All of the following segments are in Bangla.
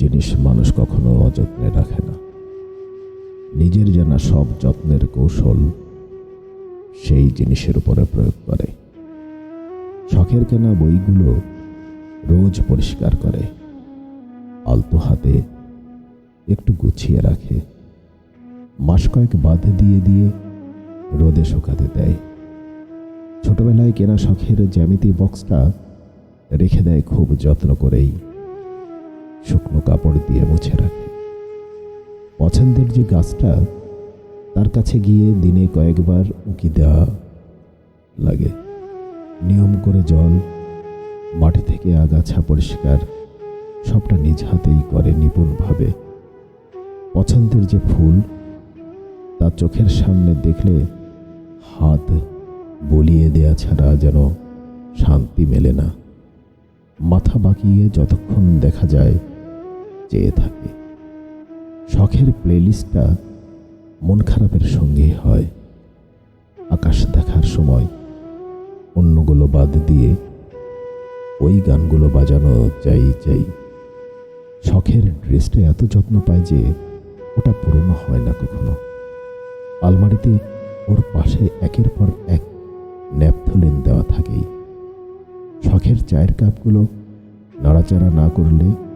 জিনিস মানুষ কখনো অযত্নে রাখে না। নিজের জানা সব যত্নের কৌশল সেই জিনিসের উপরে প্রয়োগ করে। শখের কেনা বইগুলো রোজ পরিষ্কার করে, আলতো হাতে একটু গুছিয়ে রাখে, মাস কয়েক বাদে দিয়ে দিয়ে রোদে শুকাতে দেয়। ছোটবেলায় কেনা শখের জ্যামিতি বক্সটা রেখে দেয় খুব যত্ন করেই। শুকনো কাপড় দিয়ে মুছে রাখে। পছন্দের যে গাছটা, তার কাছে গিয়ে দিনে কয়েকবার উঁকি দেওয়া লাগে। নিয়ম করে জল, মাটি থেকে আগাছা পরিষ্কার, সবটা নিজ হাতেই করে নিপুণভাবে। পছন্দের যে ফুল, তা চোখের সামনে দেখলে হাত বলিয়ে দেয়া ছাড়া যেন শান্তি মেলে না। মাথা বাঁকিয়ে যতক্ষণ দেখা যায় চেয়ে থাকে। শখের প্লেলিস্টটা মন খারাপের সঙ্গে হয়। আকাশ দেখার সময় অন্যগুলো বাদ দিয়ে ওই গানগুলো বাজানো চাই চাই। শখের ড্রেসটা এত যত্ন পায় যে ওটা পুরনো হয় না কখনো। আলমারিতে ওর পাশে একের পর এক ন্যাপথলিন দেওয়া থাকেই। শখের চায়ের কাপগুলো নাড়াচাড়া না করলে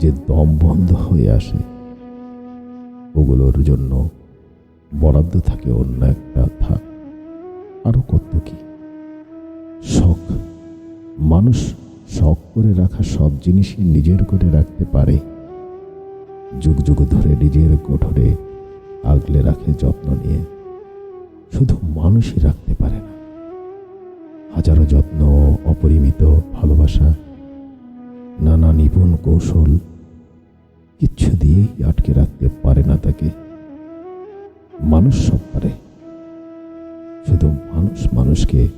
যে দম বন্ধ হয়ে আসে, ওগুলোর জন্য বরাদ্দ থাকে অন্য একটা থাক। আরও কত কি? শখ। মানুষ শখ করে রাখা সব জিনিসই নিজের করে রাখতে পারে। যুগ যুগ ধরে নিজের কোঠরে আগলে রাখে যত্ন নিয়ে। শুধু মানুষই রাখতে পারে না। হাজারো যত্ন, অপরিমিত ভালোবাসা নিপুণ কৌশল কিচ্ছু দিয়েই আটকে রাখতে পারে না তাকে। মানুষ সব পারে। শুধু মানুষ মানুষকে